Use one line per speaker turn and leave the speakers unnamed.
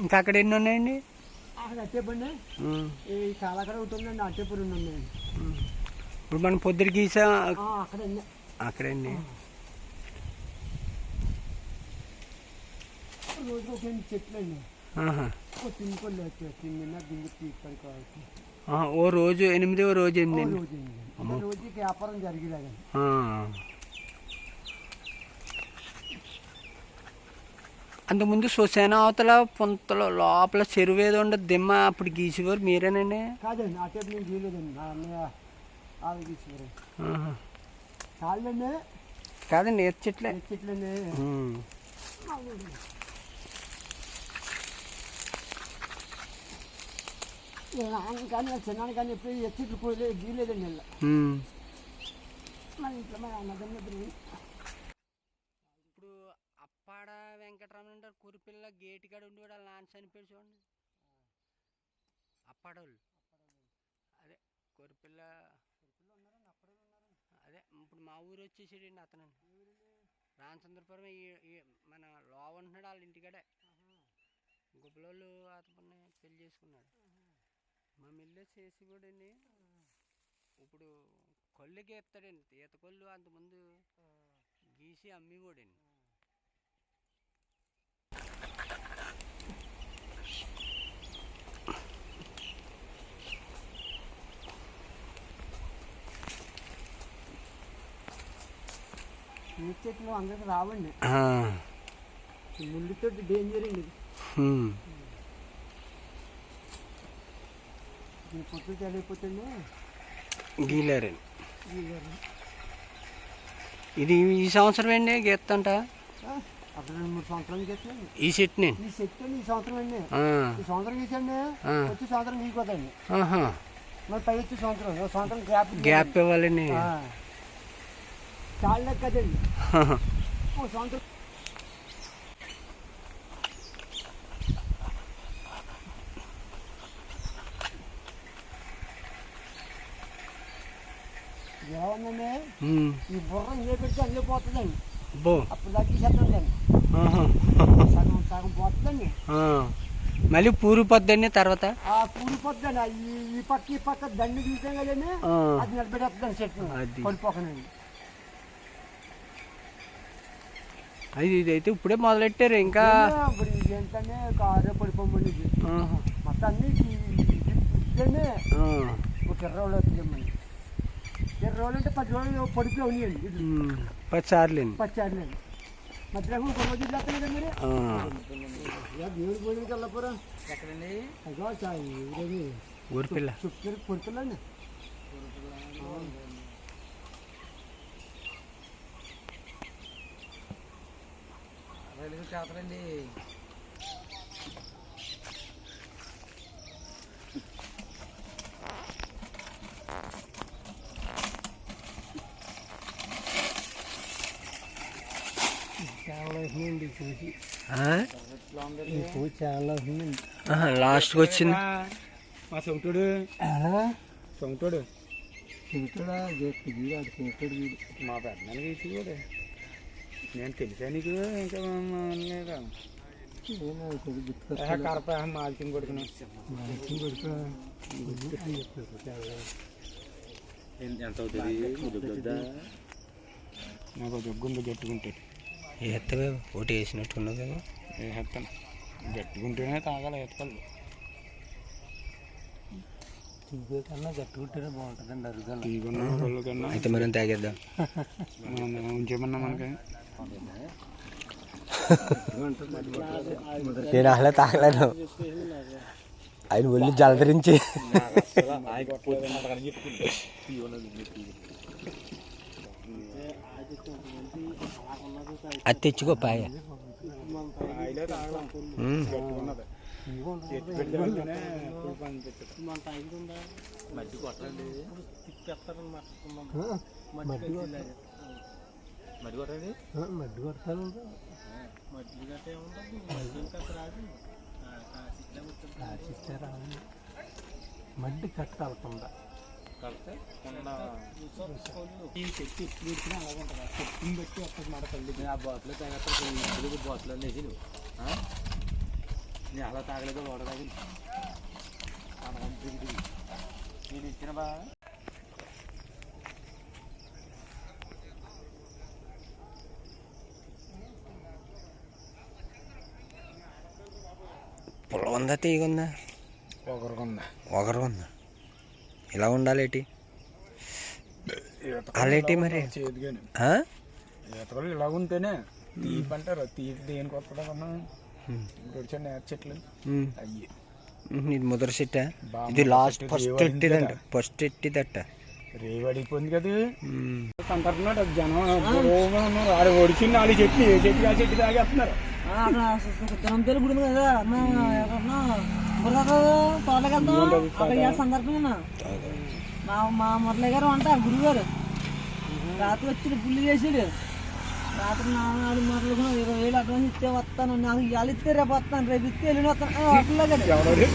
ఇంకా అక్కడ ఎన్ని ఉన్నాయండి?
అక్కడ అట్టేపండి. ఈ ఉందండి
ఉమ్. ఇప్పుడు మనం పొద్దున గీసా
అక్కడ.
అక్కడండి
రోజుకు ఒక
ఓ రోజు ఎనిమిది ఓ రోజు ఎనిమిది.
రోజు వ్యాపారం జరిగేలాగండి
అంతకుముందు శ్మశాన అవతల పొంతలో లోపల చెరువు ఏదో ఉండదు దిమ్మ అప్పుడు గీసేవారు మీరేనండి?
కాదండి ఆ టైపు నేను చేయలేదండి. మా అన్నయ్య ఆవిడ తీసుకురా
ఆహా.
కాళ్ళండి
కాదండి ఈత చెట్లే?
చెట్లండి?
ఉమ్.
నాన్న కానీ చిన్నాన్న కానీ ఎప్పుడు ఎత్తి చెట్లు పోయలేదు గీయలేదండి. ఇలా
ఉమ్.
మన ఇంట్లో మా అన్నదమ్ములు
ఇప్పుడు అప్పాడ కురిపిల్ల గేట్ కాడ ఉండి వాళ్ళ నాన్న చనిపోయాడు చూడండి. అప్పాడోళ్ళు. అదే కురిపిల్ల. అదే ఇప్పుడు మా ఊరు వచ్చేసాడండి అతను. రామచంద్రపురం మన లో ఉంటున్నాడు వాళ్ళ ఇంటికాడే గుబ్బలోళ్ళు అతన్ని పెళ్ళి చేసుకున్నాడు. మా మిల్లే చేసి కూడా ఇప్పుడు కళ్ళు గీస్తాడండి ఈత కళ్ళు అంతకుముందు గీసి అమ్మి కూడా
ఈ చెట్లు అందరికి రావండి. ఈ ముళ్ళుతో డేంజర్ అండి. ఇది. ఈ పొట్టు తెలియపోతుంది
గీలారండి. ఇది ఈ సంవత్సరం అండి
చేస్తాను
ఈ చెట్టుని?
ఈ చెట్టు ఈ సంవత్సరం అండి.
ఆ,
ఈ సంవత్సరం గీసండి
ఆ.
వచ్చి సంవత్సరం గీకోదండి
ఆహా.
మరి పై వచ్చి సంవత్సరం సంవత్సరం గ్యాప్
గ్యాప్ ఇవ్వాలని మళ్ళీ పూరి పొద్దండి తర్వాత
ఆ కూలిపోతుందండి ఆ ఈ ఈ పక్క ఈ పక్క దండి తీసాం కదండి
ఆ.
అది నిలబెట్టేస్తుందండి చెట్టు
అది.
పడిపోకనండి
అది ఇదైతే ఇప్పుడే మొదలెట్టారు ఇంకా.
ఇప్పుడు ఏంటంటే కారు పడిపోమండి ఇది
ఆహా.
మొత్తం అన్ని
ఆ.
ఒక ఇరవై రోజులు అవుతుందండి ఇరవై రోజులు అంటే పది రోజులు పొడిపి ఉన్నాయండి.
పది
ఒక రోజు కదా మీరు?
ఆ.
ఇక దేవుడి పోయినకి వెళ్ళపోరా? ఎక్కడండి? అదో చుట్టూ పొడుతుందండి అవుతుందండి
ఆహా, లాస్ట్కి వచ్చింది.
మా
అది చెబుతాడు వీడు.
మా కూడా నేను తెలిసా నీకు? ఇంకా లేదా? కరప మాల్చిన కొడుకును.
మంచి కొడుకు. అని చెప్పారు
ఎంత అవుతుంది నాకు జగ్గుంది గట్టుకుంటే
ఎత్తవే? ఒకటి వేసినట్టున్నావు కదా.
వేస్తాను గట్టుకుంటేనే తాగాలి ఎత్తాలి
టీవీ కన్నా గట్టుకుంటేనే బాగుంటుందండి అరుగల
తీగున్న వాళ్ళు కన్నా.
అయితే మనం తాగేద్దాం?
మనం ఉంచేమన్నా మనకి?
నేను అసలే తాగలేను. ఆయన ఒళ్ళు జలధరించి. అది తెచ్చుకో పాయ.
ఎత్తి పెడితే వెంటనే పులి పని పెట్టు.
మట్టి కొట్టాలి మడ్డి కట్టాలకుండా
ఈ చెట్టు ఎప్పుడు పెడితే అలాగే ఉంటుంది చెట్టుని బట్టి వస్తుంది మాట తల్లి
ఆ? బాటిల్ తాగేస్తారు బాటిల్ అనేది నువ్వు
నేను అలా తాగలేదు నేను ఇచ్చిన బా
పుల్ల ఉందా తీగ ఉందా
ఒకరికొందా
ఒకరు ఉందా ఇలా ఉండాలి ఏంటి? అలాంటి మరి?
ఈతలు ఇలా ఉంటేనే తీపి అంటారు. తీపి దేనికి వస్తుందా కన్నా ఇప్పుడు వచ్చే నేత చెట్లు. అయ్యి.
ఇది ముద్ర చెట్టా. ఇది లాస్ట్ ఫస్ట్ ఎట్టిదంట?
కదా.
ఫస్ట్ ఎట్టిదట్ట?
రేవు అడిగిపోయింది కదా
ఉమ్.
సంతరున్నాడు జనం ఆడు ఒడిచింది నాలుగు చెట్లు. ఏ చెట్టు ఆ చెట్టు తాగేస్తున్నారు?
జనంపేరు గుడి ఉంది కదా అన్న ఎక్కడన్నా బుర్రకు తోటకి వెళ్తాం అక్కడ ఏ సందర్భంగా మా మా మురళి గారు అంట గురువు గారు రాత్రి వచ్చి పుల్లి చేసాడు. రాత్రి నాలుగు మాటలు కూడా ఇరవై వేలు అడ్వాన్స్ ఇస్తే వస్తాను నాకు ఇవాళ ఇస్తే రేపు వస్తాను రేపు ఇస్తే వెళ్ళి వస్తాను. అట్లా
ఎవరు?